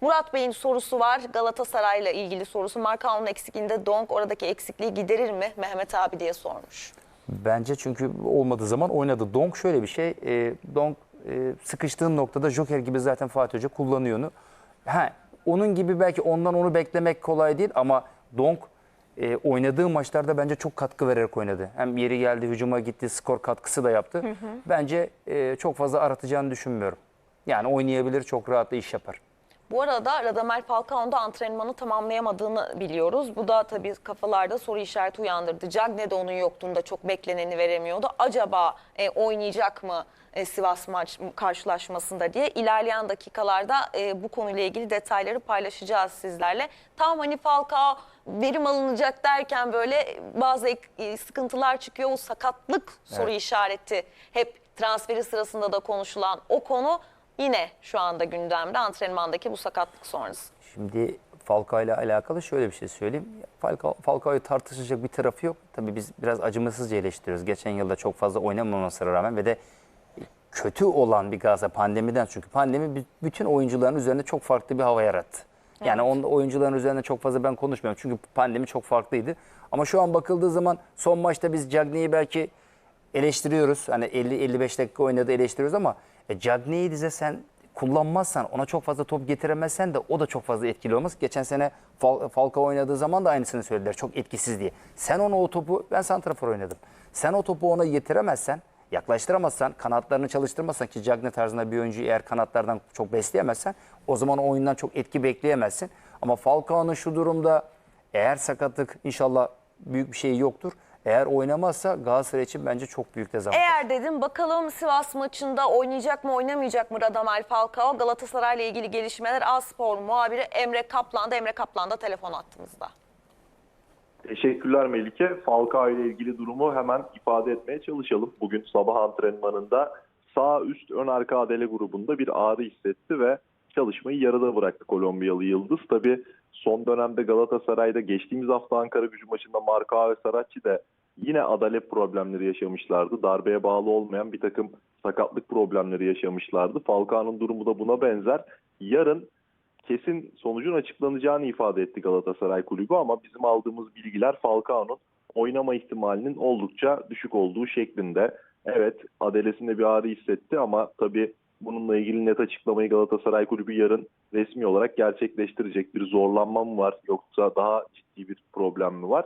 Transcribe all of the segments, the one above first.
Murat Bey'in sorusu var. Galatasaray'la ilgili sorusu. Markao'nun eksikliğinde Donk oradaki eksikliği giderir mi Mehmet abi diye sormuş. Bence çünkü olmadığı zaman oynadı. Donk şöyle bir şey. E, Donk e, sıkıştığın noktada Joker gibi zaten Fatih Hoca kullanıyor onu. Ha, onun gibi belki ondan onu beklemek kolay değil ama Donk e, oynadığı maçlarda bence çok katkı vererek oynadı. Hem yeri geldi, hücuma gitti, skor katkısı da yaptı. Bence e, çok fazla aratacağını düşünmüyorum. Yani oynayabilir, çok rahat da iş yapar. Bu arada Radamel Falcao'nun da antrenmanı tamamlayamadığını biliyoruz. Bu da tabii kafalarda soru işareti uyandırdı. Cagne de onun yokluğunda çok bekleneni veremiyordu. Acaba e, oynayacak mı e, Sivas maç karşılaşmasında diye ilerleyen dakikalarda e, bu konuyla ilgili detayları paylaşacağız sizlerle. Tam hani Falcao verim alınacak derken böyle bazı e, sıkıntılar çıkıyor. O sakatlık soru Evet. işareti hep transferi sırasında da konuşulan o konu yine şu anda gündemde antrenmandaki bu sakatlık sonrası. Şimdi Falcao ile alakalı şöyle bir şey söyleyeyim. Falcao, Falcao'yu tartışacak bir tarafı yok. Tabii biz biraz acımasızca eleştiriyoruz. Geçen yılda çok fazla oynamamasına rağmen ve de kötü olan bir Galatasaray pandemiden çünkü pandemi bü- bütün oyuncuların üzerinde çok farklı bir hava yarattı. Yani onda oyuncuların üzerinde çok fazla ben konuşmuyorum çünkü pandemi çok farklıydı. Ama şu an bakıldığı zaman son maçta biz Cagney'i belki eleştiriyoruz. Hani 50-55 dakika oynadı eleştiriyoruz ama e, Cagney'i dize sen kullanmazsan, ona çok fazla top getiremezsen de o da çok fazla etkili olmaz. Geçen sene Fal Falcao oynadığı zaman da aynısını söylediler. Çok etkisiz diye. Sen ona o topu, ben santrafor oynadım. Sen o topu ona getiremezsen, yaklaştıramazsan, kanatlarını çalıştırmazsan ki Cagney tarzında bir oyuncuyu eğer kanatlardan çok besleyemezsen o zaman o oyundan çok etki bekleyemezsin. Ama Falcao'nun şu durumda eğer sakatlık inşallah büyük bir şey yoktur. Eğer oynamazsa Galatasaray için bence çok büyük dezavantaj. Eğer dedim bakalım Sivas maçında oynayacak mı oynamayacak mı Radamel Falcao? Galatasaray ile ilgili gelişmeler A-Spor muhabiri Emre Kaplan'da. Emre Kaplan da telefon attığımızda. Teşekkürler Melike. Falcao ile ilgili durumu hemen ifade etmeye çalışalım. Bugün sabah antrenmanında sağ üst ön arka adele grubunda bir ağrı hissetti ve çalışmayı yarıda bıraktı Kolombiyalı Yıldız. Tabi son dönemde Galatasaray'da geçtiğimiz hafta Ankara gücü maçında Marka ve Saracchi de yine adalet problemleri yaşamışlardı. Darbeye bağlı olmayan bir takım sakatlık problemleri yaşamışlardı. Falcao'nun durumu da buna benzer. Yarın kesin sonucun açıklanacağını ifade etti Galatasaray Kulübü ama bizim aldığımız bilgiler Falcao'nun oynama ihtimalinin oldukça düşük olduğu şeklinde. Evet adelesinde bir ağrı hissetti ama tabii bununla ilgili net açıklamayı Galatasaray Kulübü yarın resmi olarak gerçekleştirecek. Bir zorlanma mı var yoksa daha ciddi bir problem mi var?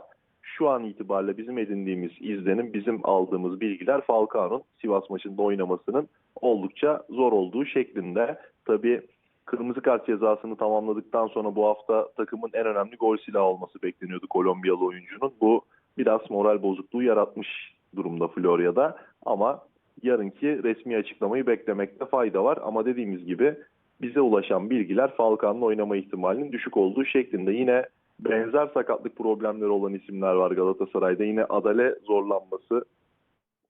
Şu an itibariyle bizim edindiğimiz izlenim, bizim aldığımız bilgiler Falcao'nun Sivas maçında oynamasının oldukça zor olduğu şeklinde. Tabii kırmızı kart cezasını tamamladıktan sonra bu hafta takımın en önemli gol silahı olması bekleniyordu Kolombiyalı oyuncunun. Bu biraz moral bozukluğu yaratmış durumda Florya'da ama yarınki resmi açıklamayı beklemekte fayda var. Ama dediğimiz gibi bize ulaşan bilgiler Falcao'nun oynama ihtimalinin düşük olduğu şeklinde. Yine benzer sakatlık problemleri olan isimler var Galatasaray'da. Yine adale zorlanması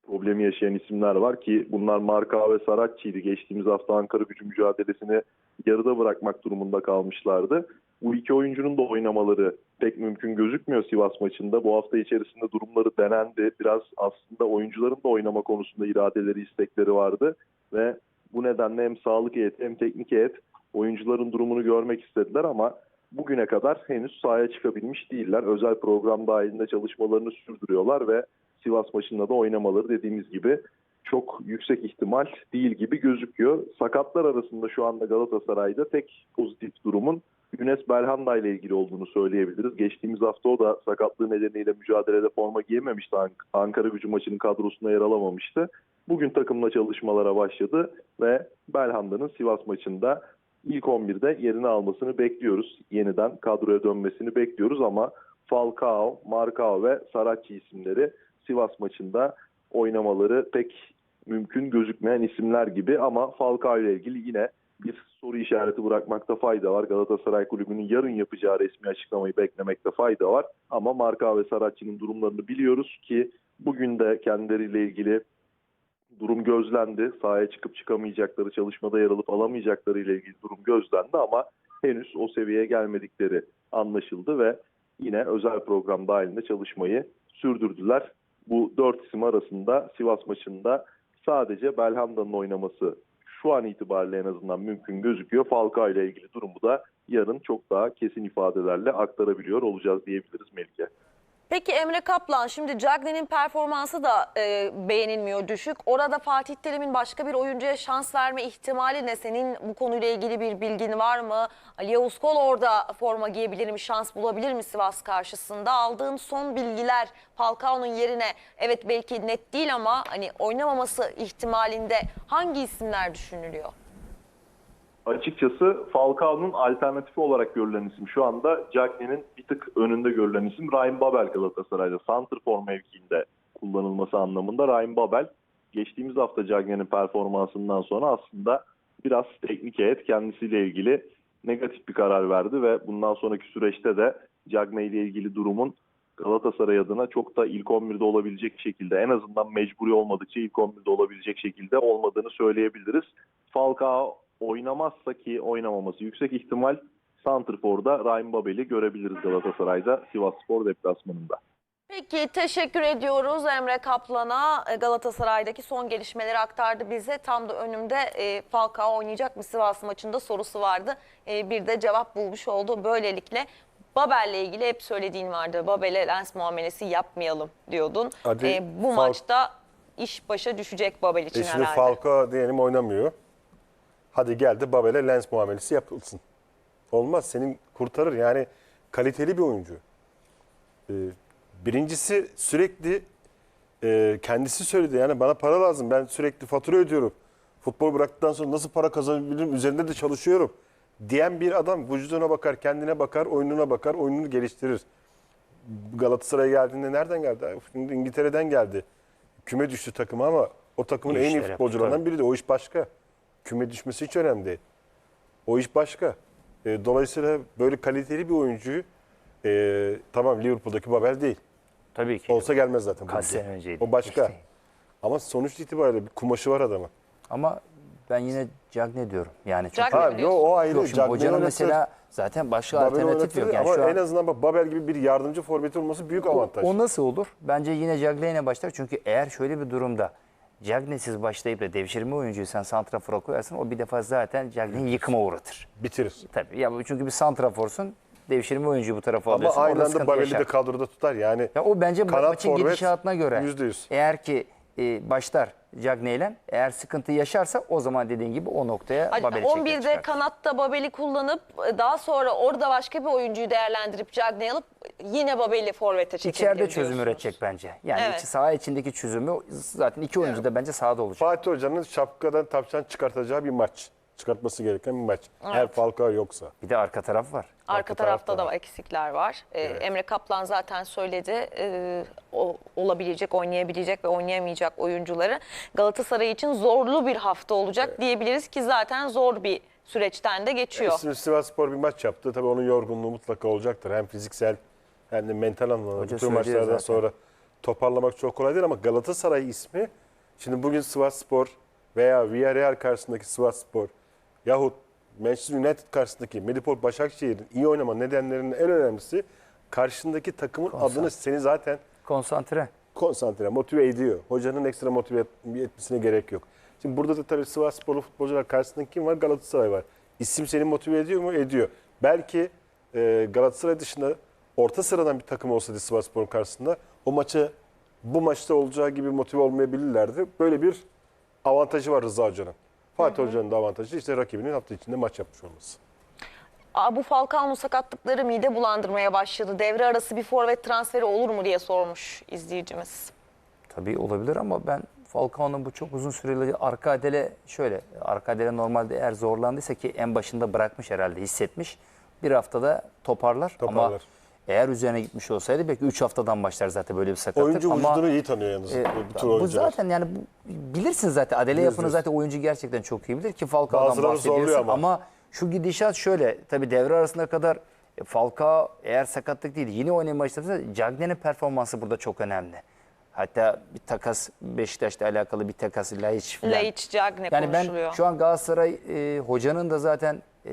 problemi yaşayan isimler var ki bunlar Marka ve Saracchi'ydi. Geçtiğimiz hafta Ankara gücü mücadelesini yarıda bırakmak durumunda kalmışlardı. Bu iki oyuncunun da oynamaları pek mümkün gözükmüyor Sivas maçında. Bu hafta içerisinde durumları denendi. Biraz aslında oyuncuların da oynama konusunda iradeleri, istekleri vardı ve bu nedenle hem sağlık heyeti hem teknik heyet oyuncuların durumunu görmek istediler ama bugüne kadar henüz sahaya çıkabilmiş değiller. Özel program dahilinde çalışmalarını sürdürüyorlar ve Sivas maçında da oynamaları dediğimiz gibi çok yüksek ihtimal değil gibi gözüküyor. Sakatlar arasında şu anda Galatasaray'da tek pozitif durumun Günes Belhanda ile ilgili olduğunu söyleyebiliriz. Geçtiğimiz hafta o da sakatlığı nedeniyle mücadelede forma giyememişti. Ank- Ankara gücü maçının kadrosunda yer alamamıştı. Bugün takımla çalışmalara başladı ve Belhanda'nın Sivas maçında ilk 11'de yerini almasını bekliyoruz. Yeniden kadroya dönmesini bekliyoruz ama Falcao, Marcao ve Saracchi isimleri Sivas maçında oynamaları pek mümkün gözükmeyen isimler gibi ama Falcao ile ilgili yine bir soru işareti bırakmakta fayda var. Galatasaray Kulübü'nün yarın yapacağı resmi açıklamayı beklemekte fayda var. Ama Marka ve Saracchi'nin durumlarını biliyoruz ki bugün de kendileriyle ilgili durum gözlendi. Sahaya çıkıp çıkamayacakları, çalışmada yer alıp alamayacakları ile ilgili durum gözlendi ama henüz o seviyeye gelmedikleri anlaşıldı ve yine özel program dahilinde çalışmayı sürdürdüler. Bu dört isim arasında Sivas maçında sadece Belhanda'nın oynaması şu an itibariyle en azından mümkün gözüküyor. Falcao ile ilgili durumu da yarın çok daha kesin ifadelerle aktarabiliyor olacağız diyebiliriz Melike. Peki Emre Kaplan şimdi Cagney'in performansı da e, beğenilmiyor düşük. Orada Fatih Terim'in başka bir oyuncuya şans verme ihtimali ne? Senin bu konuyla ilgili bir bilgin var mı? Ali Yavuz Kol orada forma giyebilir mi? Şans bulabilir mi Sivas karşısında? Aldığın son bilgiler Falcao'nun yerine evet belki net değil ama hani oynamaması ihtimalinde hangi isimler düşünülüyor? Açıkçası Falcao'nun alternatifi olarak görülen isim şu anda Cagney'in bir tık önünde görülen isim Ryan Babel Galatasaray'da. Santrfor mevkiinde kullanılması anlamında Ryan Babel geçtiğimiz hafta Cagney'in performansından sonra aslında biraz teknik heyet kendisiyle ilgili negatif bir karar verdi ve bundan sonraki süreçte de Cagney ile ilgili durumun Galatasaray adına çok da ilk 11'de olabilecek şekilde en azından mecburi olmadıkça ilk 11'de olabilecek şekilde olmadığını söyleyebiliriz. Falcao oynamazsa ki oynamaması yüksek ihtimal Santrfor'da Ryan Babel'i görebiliriz Galatasaray'da Sivas Spor deplasmanında. Peki teşekkür ediyoruz Emre Kaplan'a. E, Galatasaray'daki son gelişmeleri aktardı bize. Tam da önümde e, Falcao oynayacak mı Sivas maçında sorusu vardı. E, bir de cevap bulmuş oldu. Böylelikle Babel'le ilgili hep söylediğin vardı. Babel'e lens muamelesi yapmayalım diyordun. Hadi E, bu Fal- maçta iş başa düşecek Babel için E şimdi herhalde. Falcao diyelim oynamıyor. Hadi geldi Babel'e lens muamelesi yapılsın. Olmaz senin kurtarır yani kaliteli bir oyuncu. Ee, birincisi sürekli e, kendisi söyledi yani bana para lazım ben sürekli fatura ödüyorum. Futbol bıraktıktan sonra nasıl para kazanabilirim üzerinde de çalışıyorum diyen bir adam vücuduna bakar, kendine bakar, oyununa bakar, oyununu geliştirir. Galatasaray'a geldiğinde nereden geldi? Şimdi İngiltere'den geldi. Küme düştü takıma ama o takımın en iyi futbolcularından biri de o iş başka. Küme düşmesi hiç önemli değil. O iş başka. E, dolayısıyla böyle kaliteli bir oyuncuyu e, tamam Liverpool'daki Babel değil. Tabii ki. Olsa gelmez zaten. Kaç sene önceydi. O başka. İşte. Ama sonuç itibariyle bir kumaşı var adamın. Ama ben yine Cagne diyorum. Yani çünkü Cagney Ha, mi yo, o ayrı. Yok Cagney hocanın oynatır, mesela zaten başka Babel alternatif yok. Yani ama şu an en azından bak Babel gibi bir yardımcı forveti olması büyük avantaj. o, o nasıl olur? Bence yine Cagney'le başlar. Çünkü eğer şöyle bir durumda Cagney'siz başlayıp da devşirme oyuncuyu sen santrafora koyarsın o bir defa zaten Cagney'i yıkıma uğratır. Bitirir. Tabii ya çünkü bir santraforsun devşirme oyuncuyu bu tarafa Ama alıyorsun. aynı orada anda Babel'i de kadroda tutar yani. Ya o bence Kanat maçın forvet, gidişatına göre. yüzde yüz. Eğer ki e, başlar Cagney'le eğer sıkıntı yaşarsa o zaman dediğin gibi o noktaya Hani Babel'i çeker 11'de çıkar. kanatta Babel'i kullanıp e, daha sonra orada başka bir oyuncuyu değerlendirip Cagney alıp yine Babel'i forvete çekebilir İçeride çözüm üretecek bence. Yani Evet. içi saha içindeki çözümü zaten iki oyuncu da bence sahada olacak. Fatih Hoca'nın şapkadan tavşan çıkartacağı bir maç. Çıkartması gereken bir maç. Eğer Falcao yoksa. Bir de arka taraf var. Arka, Arka tarafta tarafta da eksikler var. Ee, Emre Kaplan zaten söyledi e, o, olabilecek, oynayabilecek ve oynayamayacak oyuncuları. Galatasaray için zorlu bir hafta olacak diyebiliriz ki zaten zor bir süreçten de geçiyor. Şimdi Sivas Spor bir maç yaptı. Tabii onun yorgunluğu mutlaka olacaktır. Hem fiziksel hem de mental anlamda. Hoca Bütün maçlardan zaten. sonra toparlamak çok kolay değil ama Galatasaray ismi şimdi bugün Sivas Spor veya Villarreal karşısındaki Sivas Spor yahut Manchester United karşısındaki Medipol Başakşehir'in iyi oynama nedenlerinin en önemlisi karşındaki takımın adını seni zaten Konsantre. konsantre, motive ediyor. Hocanın ekstra motive et- etmesine gerek yok. Şimdi burada da tabii Sivas Sporlu futbolcular karşısında kim var? Galatasaray var. İsim seni motive ediyor mu? Ediyor. Belki e, Galatasaray dışında orta sıradan bir takım olsaydı Sivas Spor'un karşısında o maçı bu maçta olacağı gibi motive olmayabilirlerdi. Böyle bir avantajı var Rıza Hoca'nın. Fatih Hoca'nın da avantajı işte rakibinin hafta içinde maç yapmış olması. Aa, bu Falcao'nun sakatlıkları mide bulandırmaya başladı. Devre arası bir forvet transferi olur mu diye sormuş izleyicimiz. Tabii olabilir ama ben Falcao'nun bu çok uzun süreli arka adele şöyle arka adele normalde eğer zorlandıysa ki en başında bırakmış herhalde hissetmiş. Bir haftada toparlar, ama Toparlar. Eğer üzerine gitmiş olsaydı belki 3 haftadan başlar zaten böyle bir sakatlık. Oyuncu ama, vücudunu iyi tanıyor yalnız. e, bu tür bu zaten yani bu, bilirsin zaten adele yapını zaten oyuncu gerçekten çok iyi bilir ki Falcao'dan bahsediyorsun ama. ama. şu gidişat şöyle tabii devre arasına kadar e, Falcao eğer sakatlık değil yine oynamaya başlarsa Cagney'in performansı burada çok önemli. Hatta bir takas Beşiktaş'la alakalı bir takas Laiç falan. Laiç, Cagney Yani ben konuşuluyor. şu an Galatasaray e, hocanın da zaten e,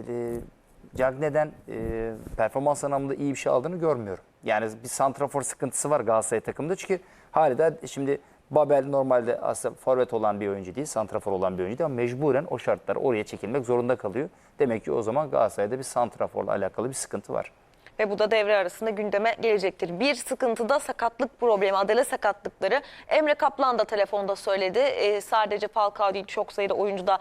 Cagney'den e, performans anlamında iyi bir şey aldığını görmüyorum. Yani bir santrafor sıkıntısı var Galatasaray takımında çünkü hala şimdi Babel normalde aslında forvet olan bir oyuncu değil, santrafor olan bir oyuncu değil ama mecburen o şartlar oraya çekilmek zorunda kalıyor. Demek ki o zaman Galatasaray'da bir santraforla alakalı bir sıkıntı var. Ve bu da devre arasında gündeme gelecektir. Bir sıkıntı da sakatlık problemi, adele sakatlıkları. Emre Kaplan da telefonda söyledi. Ee, sadece Falcao değil çok sayıda oyuncu da